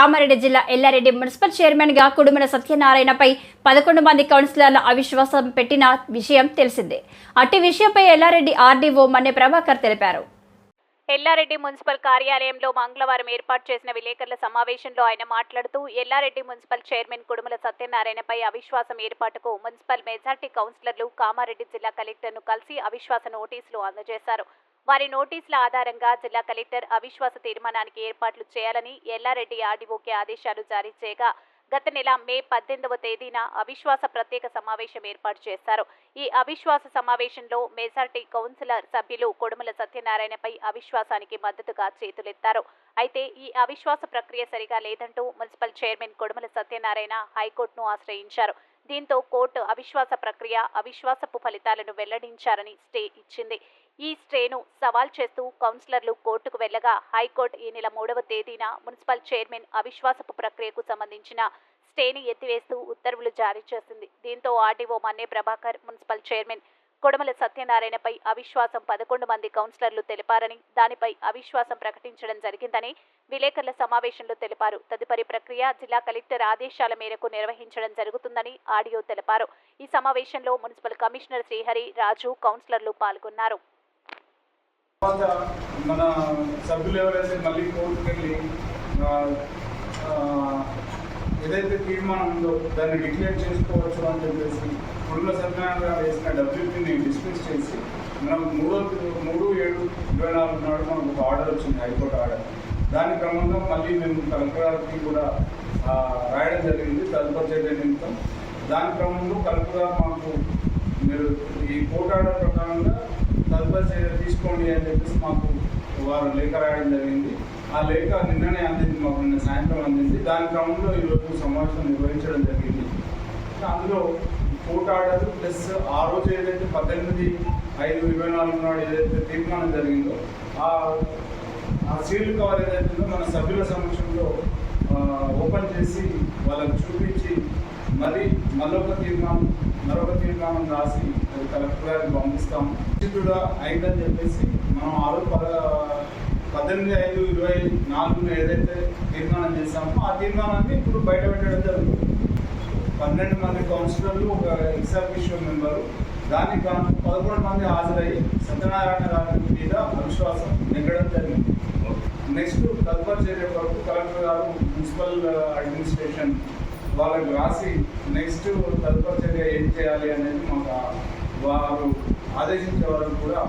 కామారెడ్డి జిల్లా ఎల్లారెడ్డి మున్సిపల్ చైర్మన్గా కుడుమల సత్యనారాయణపై పదకొండు మంది కౌన్సిలర్ల అవిశ్వాసం పెట్టిన విషయం తెలిసిందే. అట్టి విషయంపై ఎల్లారెడ్డి ఆర్డీఓ మన్నె ప్రభాకర్ తెలిపారు. ఎల్లారెడ్డి మున్సిపల్ కార్యాలయంలో మంగళవారం ఏర్పాటు చేసిన విలేకరుల సమావేశంలో ఆయన మాట్లాడుతూ ఎల్లారెడ్డి మున్సిపల్ చైర్మన్ కుడుమల సత్యనారాయణపై అవిశ్వాసం ఏర్పాటుకు మున్సిపల్ మెజార్టీ కౌన్సిలర్లు కామారెడ్డి జిల్లా కలెక్టర్ను కలిసి అవిశ్వాస నోటీసులు అందజేశారు. వారి నోటీసుల ఆధారంగా జిల్లా కలెక్టర్ అవిశ్వాస తీర్మానానికి ఏర్పాట్లు చేయాలని ఎల్లారెడ్డి ఆర్డీఓకి ఆదేశాలు జారీ చేయగా గత నెల మే పద్దెనిమిదవ తేదీన అవిశ్వాస ప్రత్యేక సమావేశం ఏర్పాటు చేశారు. ఈ అవిశ్వాస సమావేశంలో మెజార్టీ కౌన్సిలర్ సభ్యులు కొడుమల సత్యనారాయణపై అవిశ్వాసానికి మద్దతుగా చేతులెత్తారు. అయితే ఈ అవిశ్వాస ప్రక్రియ సరిగా లేదంటూ మున్సిపల్ చైర్మన్ కొడుమల సత్యనారాయణ హైకోర్టును ఆశ్రయించారు. దీంతో కోర్టు అవిశ్వాస ప్రక్రియ అవిశ్వాసపు ఫలితాలను వెల్లడించారని స్టే ఇచ్చింది. ఈ స్టేను సవాల్ చేస్తూ కౌన్సిలర్లు కోర్టుకు వెళ్ళగా హైకోర్టు ఈ నెల మూడవ తేదీన మున్సిపల్ చైర్మన్ అవిశ్వాసపు ప్రక్రియకు సంబంధించిన స్టేని ఎత్తివేస్తూ ఉత్తర్వులు జారీ చేసింది. దీంతో RDO Manne Prabhakar municipal chairman Kodamala సత్యనారాయణపై అవిశ్వాసం పదకొండు మంది కౌన్సిలర్లు తెలిపారని దానిపై అవిశ్వాసం ప్రకటించడం జరిగిందని విలేకరుల సమావేశంలో తెలిపారు. తదుపరి ప్రక్రియ జిల్లా కలెక్టర్ ఆదేశాల మేరకు నిర్వహించడం జరుగుతుందని ఆడియో తెలిపారు. ఈ సమావేశంలో మున్సిపల్ కమిషనర్ శ్రీహరి రాజు కౌన్సిలర్లు పాల్గొన్నారు. మన సభ్యులు ఎవరైతే మళ్ళీ ఏదైతే తీర్మానం ఉందో దాన్ని డిక్లేర్ చేసుకోవచ్చు అని చెప్పేసి కుటుంబ సత్యనారాయణ గారు వేసిన డబ్ల్యూపీని డిస్మిస్ చేసి మనం మూడో మూడు ఏడు ఇరవై నాలుగు నాడు మనకు ఒక ఆర్డర్ వచ్చింది హైకోర్టు ఆర్డర్. దాని క్రమంగా మళ్ళీ మేము కలెక్టర్కి కూడా రాయడం జరిగింది తదుపరి చర్య నిమిత్తం. దాని క్రమంలో కలెక్టర్ గారు మాకు మీరు ఈ కోర్టు ఆర్డర్ ప్రకారంగా తదుపరి చర్య తీసుకోండి అని చెప్పేసి మాకు వారు లేఖ రాయడం జరిగింది. ఆ లేఖ నిన్ననే అందింది మాకు నిన్న సాయంత్రం అందింది. దాని క్రమంలో ఈరోజు సమావేశం నిర్వహించడం జరిగింది. అందులో కోర్టు ఆర్డర్ ప్లస్ ఆ రోజు ఏదైతే పద్దెనిమిది ఐదు ఇరవై నాలుగు నాడు ఏదైతే తీర్మానం జరిగిందో ఆ ఆ సీల్ కవర్ ఏదైతే ఉందో మన సభ్యుల సమక్షంలో ఓపెన్ చేసి వాళ్ళకి చూపించి మరి మరొక తీర్మానం మరొక తీర్మానం రాసి అది కలెక్టర్ గారికి పంపిస్తాము. కూడా అయిందని చెప్పేసి మనం ఆ రోజు పద పద్దెనిమిది ఐదు ఇరవై నాలుగున ఏదైతే తీర్మానం చేశామో ఆ తీర్మానాన్ని ఇప్పుడు బయట పెట్టడం జరుగుతుంది. పన్నెండు మంది కౌన్సిలర్లు ఒక ఎగ్జాబిషన్ మెంబరు. దానికి గాను పదకొండు మంది హాజరయ్యి సత్యనారాయణ గారి మీద అవిశ్వాసం నెగ్గడం జరిగింది. నెక్స్ట్ తదుపరి చర్య వరకు కలెక్టర్ గారు మున్సిపల్ అడ్మినిస్ట్రేషన్ వాళ్ళకి రాసి నెక్స్ట్ తదుపరి చర్య ఏం చేయాలి అనేది మాకు వారు ఆదేశించే వరకు కూడా